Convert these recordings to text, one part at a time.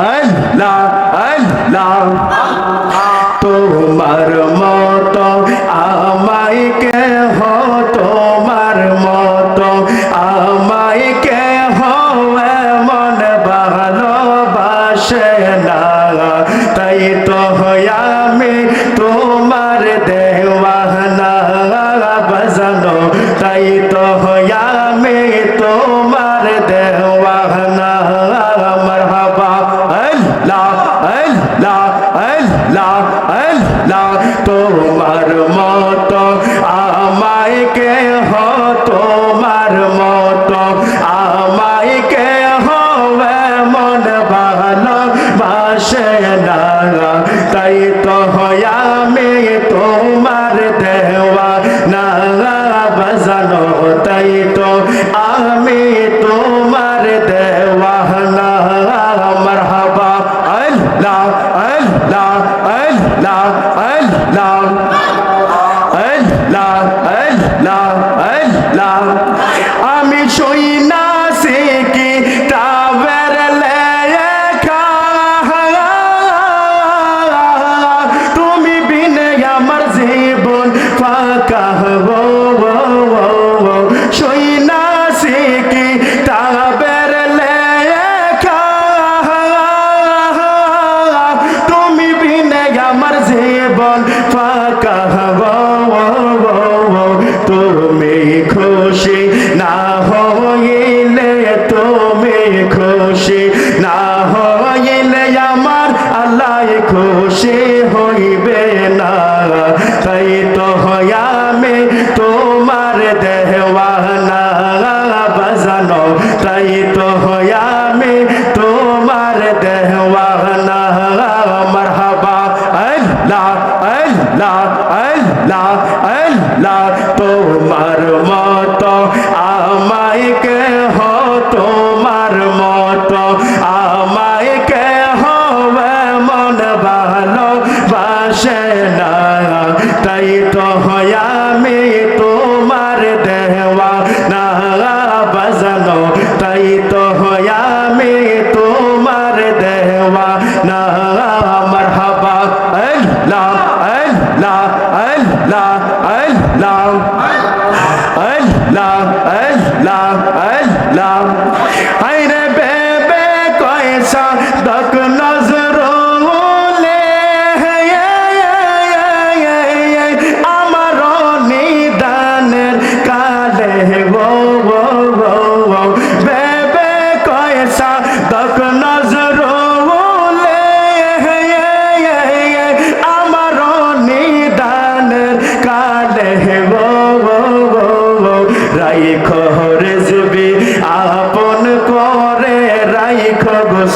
আল্লাহ আল্লাহ তোমার মতো আমায় কে সে হইবে না তাই তো হয়ামে তোমার দে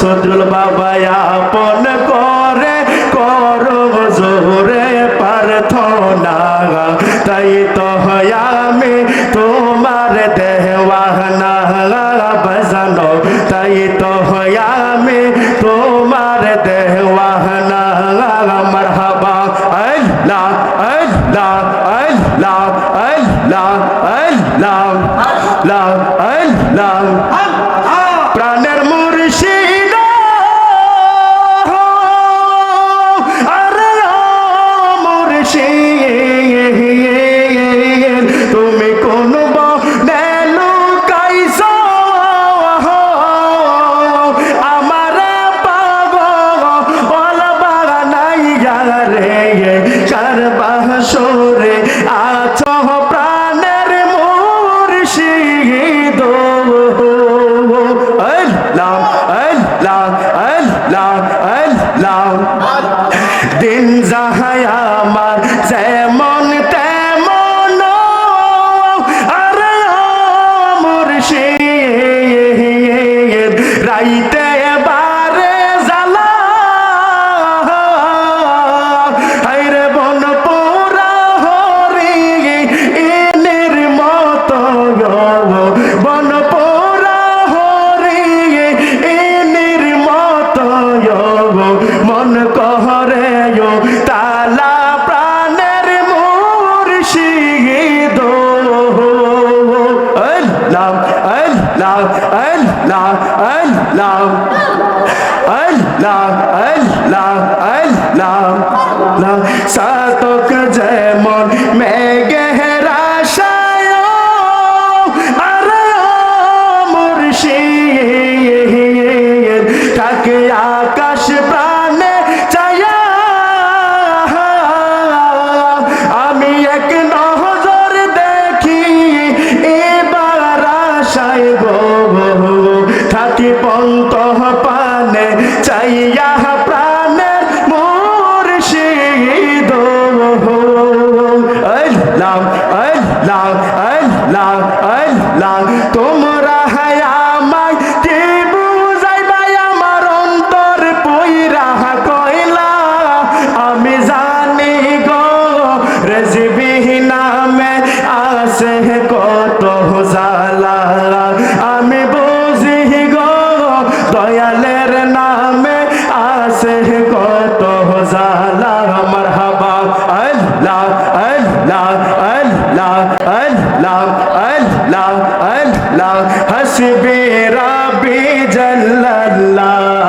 সদরুল বাবা আপন করে, করো জোরে প্রার্থনা। তাই তো আমি তোমার দেহওয়ানা বাজানো। তাই তো আমি তোমার দেহওয়ানা মারহাবা, আল্লাহ আল্লাহ আল্লাহ আল্লাহ আল্লাহ আল্লাহ আল্লাহ। মন কহরে তালা প্রাণের মুর্শিদ আল্লাহ আল্লাহ আল্লাহ আল্লাহ আল্লাহ আল্লাহ আল্লাহ। সাতক যেমন মেঘে আল্লাহ আল্লাহ হসবি রাবি জাল্লাল্লাহ।